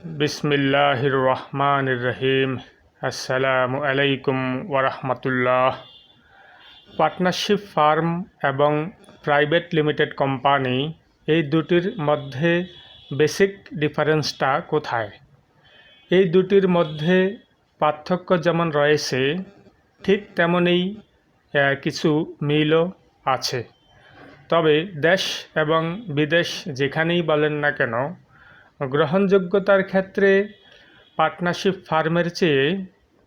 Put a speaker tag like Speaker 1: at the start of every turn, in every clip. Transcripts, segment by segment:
Speaker 1: বিসমিল্লাহির রহমান রহিম আসসালামু আলাইকুম ওরহমতুল্লাহ পার্টনারশিপ ফার্ম এবং প্রাইভেট লিমিটেড কোম্পানি এই দুটির মধ্যে বেসিক ডিফারেন্সটা কোথায়? এই দুটির মধ্যে পার্থক্য যেমন রয়েছে, ঠিক তেমনই কিছু মিলও আছে। তবে দেশ এবং বিদেশ যেখানেই বলেন না কেন গ্রহণযোগ্যতার ক্ষেত্রে পার্টনারশিপ ফার্মের চেয়ে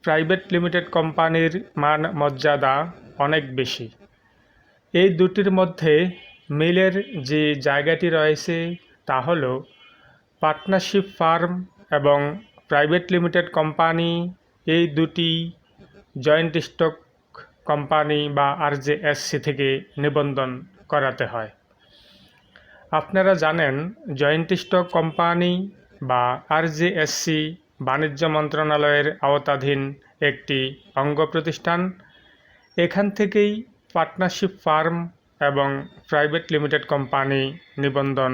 Speaker 1: প্রাইভেট লিমিটেড কোম্পানির মান মর্যাদা অনেক বেশি। এই দুটির মধ্যে মিলের যে জায়গাটি রয়েছে তা হল পার্টনারশিপ ফার্ম এবং প্রাইভেট লিমিটেড কোম্পানি। এই দুটি জয়েন্ট স্টক কোম্পানি বা আরজেএসসি থেকে নিবন্ধন করাতে হয়। আপনারা জানেন জয়েন্ট স্টক কোম্পানি বা আরজেএসসি বাণিজ্য মন্ত্রণালয়ের আওতাধীন একটি অঙ্গ প্রতিষ্ঠান এখান থেকেই পার্টনারশিপ ফার্ম এবং প্রাইভেট লিমিটেড কোম্পানি নিবন্ধন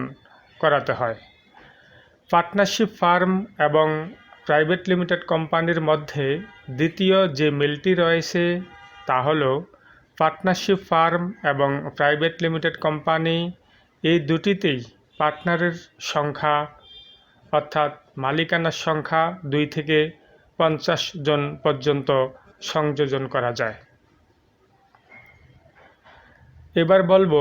Speaker 1: করাতে হয়। পার্টনারশিপ ফার্ম এবং প্রাইভেট লিমিটেড কোম্পানির মধ্যে দ্বিতীয় যে মিলটি রয়েছে তা হলো পার্টনারশিপ ফার্ম এবং প্রাইভেট লিমিটেড কোম্পানি এই দুটিতেই পার্টনারের সংখ্যা, অর্থাৎ মালিকানার সংখ্যা দুই থেকে পঞ্চাশ জন পর্যন্ত সংযোজন করা যায়। এবার বলব,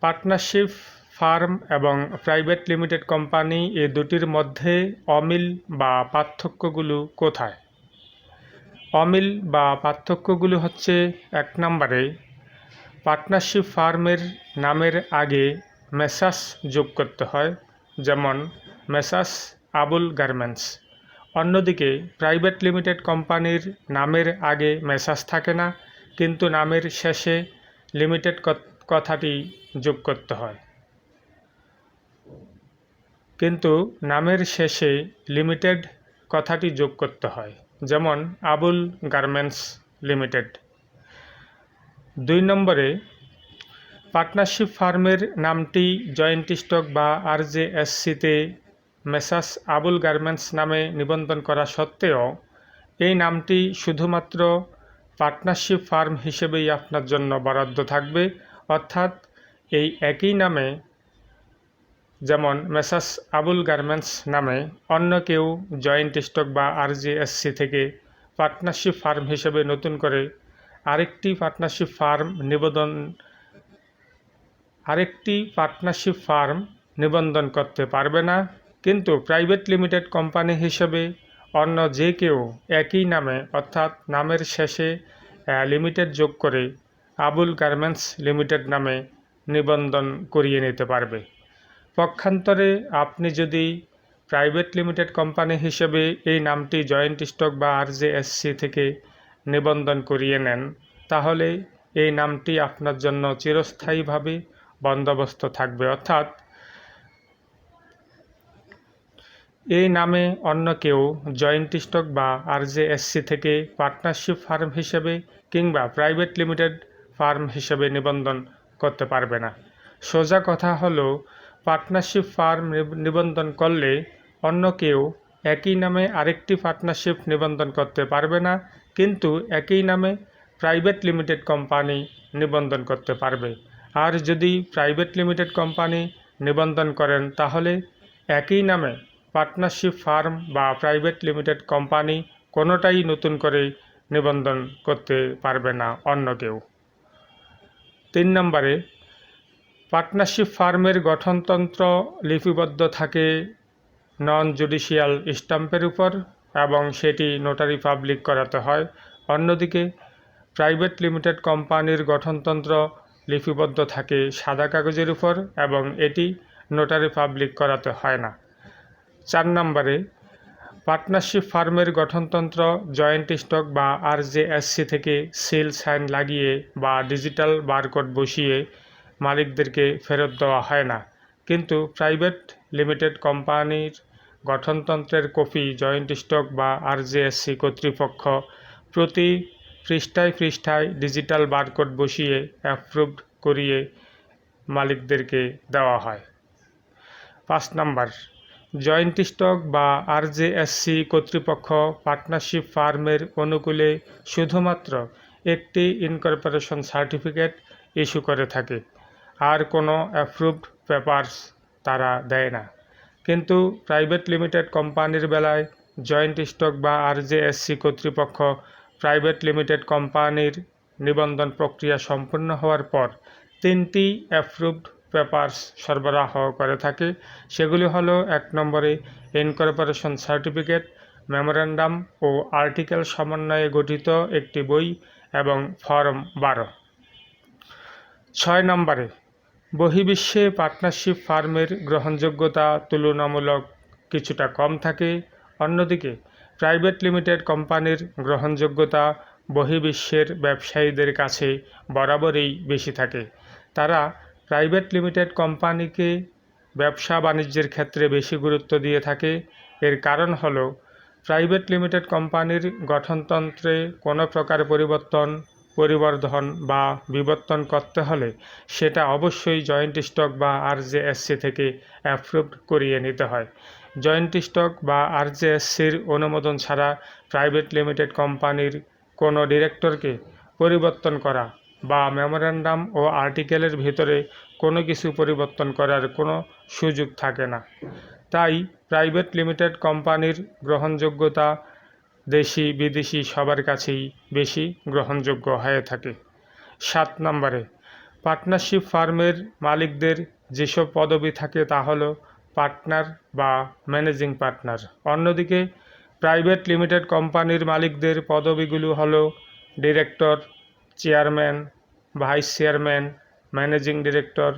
Speaker 1: পার্টনারশিপ ফার্ম এবং প্রাইভেট লিমিটেড কোম্পানি এ দুটির মধ্যে অমিল বা পার্থক্যগুলো কোথায়? অমিল বা পার্থক্যগুলো হচ্ছে এক নম্বরে পার্টনারশিপ ফার্মের নামের আগে মেসাস যোগ করতে হয়, যেমন মেসাস আবুল গার্মেন্টস। অন্যদিকে প্রাইভেট লিমিটেড কোম্পানির নামের আগে মেসাস থাকে না, কিন্তু নামের শেষে লিমিটেড কথাটি যোগ করতে হয়। কিন্তু নামের শেষে লিমিটেড কথাটি যোগ করতে হয়, যেমন আবুল গার্মেন্টস লিমিটেড। দুই নম্বরে পার্টনারশিপ ফার্মের নামটি জয়েন্ট স্টক বা আরজেএসসিতে মেসাস আবুল গার্মেন্টস নামে নিবন্ধন করা সত্ত্বেও এই নামটি শুধুমাত্র পার্টনারশিপ ফার্ম হিসেবেই আপনার জন্য বরাদ্দ থাকবে। অর্থাৎ এই একই নামে যেমন মেসাস আবুল গার্মেন্টস নামে অন্য কেউ জয়েন্ট স্টক বা আরজিএসসি থেকে পার্টনারশিপ ফার্ম হিসেবে নতুন করে আরেকটি পার্টনারশিপ ফার্ম নিবেদন, আরেকটি পার্টনারশিপ ফার্ম নিবন্ধন করতে পারবে না। কিন্তু প্রাইভেট লিমিটেড কোম্পানি হিসেবে অন্য যে কেউ একই নামে, অর্থাৎ নামের শেষে লিমিটেড যোগ করে আবুল গার্মেন্টস লিমিটেড নামে নিবন্ধন করিয়ে নিতে পারবে। পক্ষান্তরে আপনি যদি প্রাইভেট লিমিটেড কোম্পানি হিসেবে এই নামটি জয়েন্ট স্টক বা আরজেএসসি থেকে নিবন্ধন করিয়ে নেন, তাহলে এই নামটি আপনার জন্য চিরস্থায়ীভাবে বন্দোবস্ত থাকবে। অর্থাৎ এই নামে অন্য কেউ জয়েন্ট স্টক বা আরজেএসসি থেকে পার্টনারশিপ ফার্ম হিসেবে কিংবা প্রাইভেট লিমিটেড ফার্ম হিসেবে নিবন্ধন করতে পারবে না। সোজা কথা হলো, পার্টনারশিপ ফার্ম নিবন্ধন করলে অন্য কেউ একই নামে আরেকটি পার্টনারশিপ নিবন্ধন করতে পারবে না কিন্তু একই নামে প্রাইভেট লিমিটেড কোম্পানি নিবন্ধন করতে পারবে। আর যদি প্রাইভেট লিমিটেড কোম্পানি নিবন্ধন করেন, তাহলে একই নামে পার্টনারশিপ ফার্ম বা প্রাইভেট লিমিটেড কোম্পানি কোনোটাই নতুন করে নিবন্ধন করতে পারবে না, অন্য কেউ। তিন নম্বরে পার্টনারশিপ ফার্মের গঠনতন্ত্র লিপিবদ্ধ থাকে নন জুডিশিয়াল স্টাম্পের উপর। এবং সেটি নোটারি পাবলিক করাতে হয়। অন্যদিকে প্রাইভেট লিমিটেড কোম্পানির গঠনতন্ত্র লিপিবদ্ধ থাকে সাদা কাগজের উপর এবং এটি নোটারি পাবলিক করাতে হয় না। চার নম্বরে পার্টনারশিপ ফার্মের গঠনতন্ত্র জয়েন্ট স্টক বা আরজেএসসি থেকে সিল সাইন লাগিয়ে বা ডিজিটাল বারকোড বসিয়ে মালিকদেরকে ফেরত দেওয়া হয় না। কিন্তু প্রাইভেট লিমিটেড কোম্পানির গঠনতন্ত্রের কপি জয়েন্ট স্টক বা আরজেএসসি কর্তৃপক্ষ প্রতি পৃষ্ঠায় পৃষ্ঠায় ডিজিটাল বারকোড বসিয়ে অ্যাপ্রুভড করিয়ে মালিকদেরকে দেওয়া হয়। পাঁচ নাম্বার, জয়েন্ট স্টক বা আরজেএসসি কর্তৃপক্ষ পার্টনারশিপ ফার্মের অনুকূলে শুধুমাত্র একটি ইনকর্পোরেশন সার্টিফিকেট ইস্যু করে থাকে। আর কোনো অ্যাপ্রুভড পেপারস তারা দেয় না। কিন্তু প্রাইভেট লিমিটেড কোম্পানির বেলায় জয়েন্ট স্টক বা আরজেএসসি কর্তৃপক্ষ প্রাইভেট লিমিটেড কোম্পানির নিবন্ধন প্রক্রিয়া সম্পূর্ণ হওয়ার পর তিনটি অ্যাপ্রুভড পেপারস সরবরাহ করে থাকে। সেগুলি হলো এক নম্বরে ইনকর্পোরেশন সার্টিফিকেট মেমোরেন্ডাম ও আর্টিকেল সমন্বয়ে গঠিত একটি বই এবং ফর্ম বারো। ছয় নম্বরে বহির্বিশ্বে পার্টনারশিপ ফার্মের গ্রহণযোগ্যতা তুলনামূলক কিছুটা কম থাকে। অন্যদিকে, প্রাইভেট লিমিটেড কোম্পানির গ্রহণযোগ্যতা বহির্বিশ্বের ব্যবসায়ীদের কাছে বরাবরই বেশি থাকে। তারা প্রাইভেট লিমিটেড কোম্পানিকে ব্যবসা বাণিজ্যের ক্ষেত্রে বেশি গুরুত্ব দিয়ে থাকে। এর কারণ হলো, প্রাইভেট লিমিটেড কোম্পানির গঠনতন্ত্রে কোনো প্রকার পরিবর্তন পরিবর্ধন বা বিবর্তন করতে হলে সেটা অবশ্যই জয়েন্ট স্টক বা আরজেএসসি থেকে অ্যাপ্রুভড করিয়ে নিতে হয়। জয়েন্ট স্টক বা আরজেএসসির অনুমোদন ছাড়া প্রাইভেট লিমিটেড কোম্পানির কোনো ডিরেক্টরকে পরিবর্তন করা বা মেমোরেন্ডাম ও আর্টিকেলের ভিতরে কোনো কিছু পরিবর্তন করার কোনো সুযোগ থাকে না। তাই প্রাইভেট লিমিটেড কোম্পানির গ্রহণযোগ্যতা দেশি বিদেশি সবার কাছেই বেশি গ্রহণযোগ্য হয়ে থাকে। সাত নম্বরে পার্টনারশিপ ফার্মের মালিকদের যেসব পদবি থাকে তা হলো পার্টনার বা ম্যানেজিং পার্টনার অন্যদিকে প্রাইভেট লিমিটেড কোম্পানির মালিকদের পদবিগুলো হলো director chairman vice chairman managing director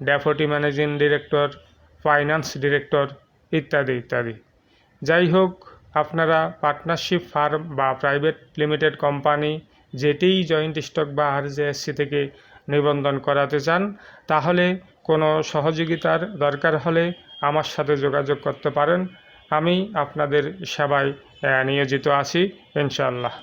Speaker 1: deputy managing director finance director ইত্যাদি ইত্যাদি। যাই হোক আপনারা পার্টনারশিপ ফার্ম বা প্রাইভেট লিমিটেড কোম্পানি যেটিই জয়েন্ট স্টক বা আরজেএসসি থেকে নিবন্ধন করাতে চান, তাহলে কোনো সহযোগিতার দরকার হলে আমার সাথে যোগাযোগ করতে পারেন। আমি আপনাদের সেবায় নিয়োজিত আছি, ইনশাআল্লাহ।